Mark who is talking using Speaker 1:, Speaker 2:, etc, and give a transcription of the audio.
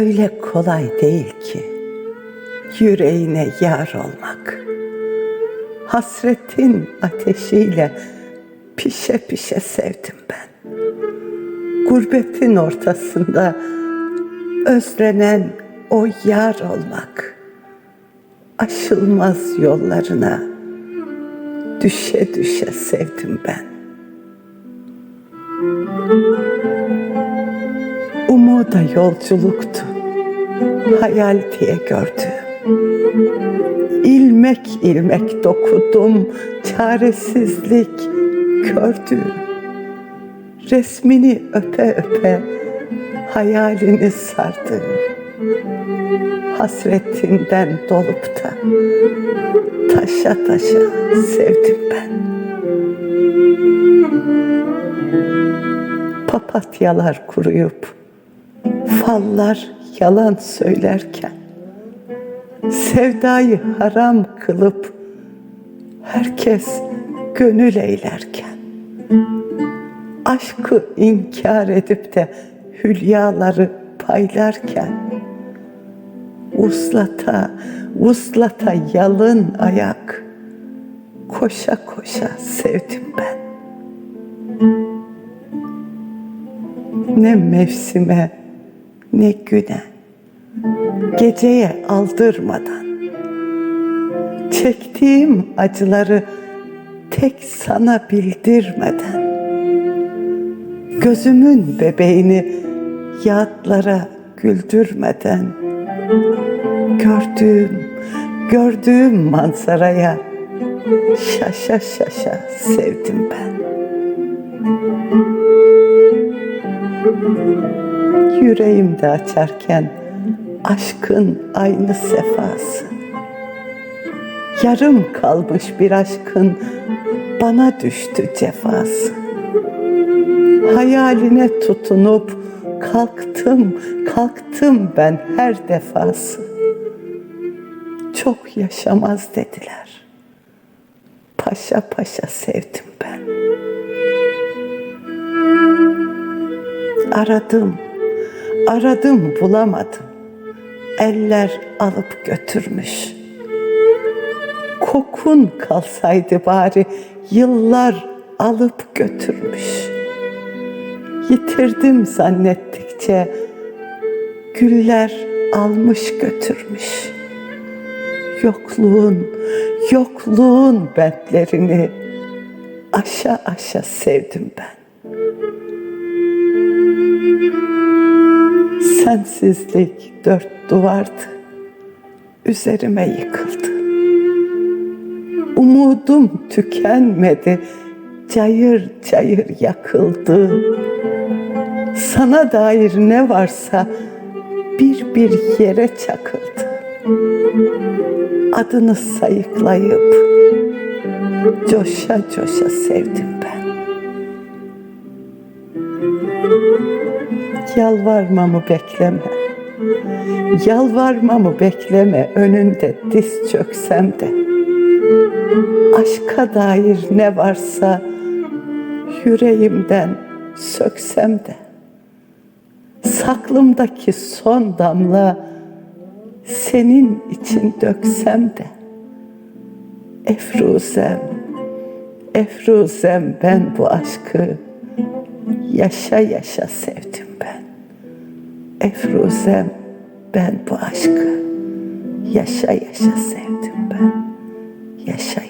Speaker 1: Öyle kolay değil ki yüreğine yar olmak. Hasretin ateşiyle pişe pişe sevdim ben. Gurbetin ortasında özlenen o yar olmak. Aşılmaz yollarına düşe düşe sevdim ben. Umuda yolculuktu, hayal diye gördüm. İlmek ilmek dokudum, çaresizlik kördü. Resmini öpe öpe, hayalini sardı. Hasretinden dolup da taşa taşa sevdim ben. Papatyalar kuruyup fallar yalan söylerken sevdayı haram kılıp herkes gönül eylerken aşkı inkar edip de hülyaları paylarken uslata uslata yalın ayak koşa koşa sevdim ben. Ne mevsime ne güne geceye aldırmadan çektiğim acıları tek sana bildirmeden gözümün bebeğini yağıtlara güldürmeden gördüğüm gördüğüm manzaraya şaşa şaşa sevdim ben. Yüreğimde açarken aşkın aynı sefası. Yarım kalmış bir aşkın bana düştü cefası. Hayaline tutunup kalktım, kalktım ben her defası. Çok yaşamaz dediler. Paşa paşa sevdim ben. Aradım, aradım bulamadım. Eller alıp götürmüş. Kokun kalsaydı bari yıllar alıp götürmüş. Yitirdim zannettikçe güller almış götürmüş. Yokluğun, yokluğun bentlerini aşa aşa sevdim ben. Sensizlik dört duvardı, üzerime yıkıldı. Umudum tükenmedi, cayır cayır yakıldı. Sana dair ne varsa bir bir yere çakıldı. Adını sayıklayıp coşa coşa sevdim Yalvarmamı bekleme. Yalvarmamı bekleme önünde diz çöksem de. Aşka dair ne varsa yüreğimden söksem de. Saklımdaki son damla senin için döksem de. Efruzem, Efruzem ben bu aşkı yaşa yaşa sevdim ben. Efruzem ben bu aşkı yaşa yaşa sevdim ben. Yaşa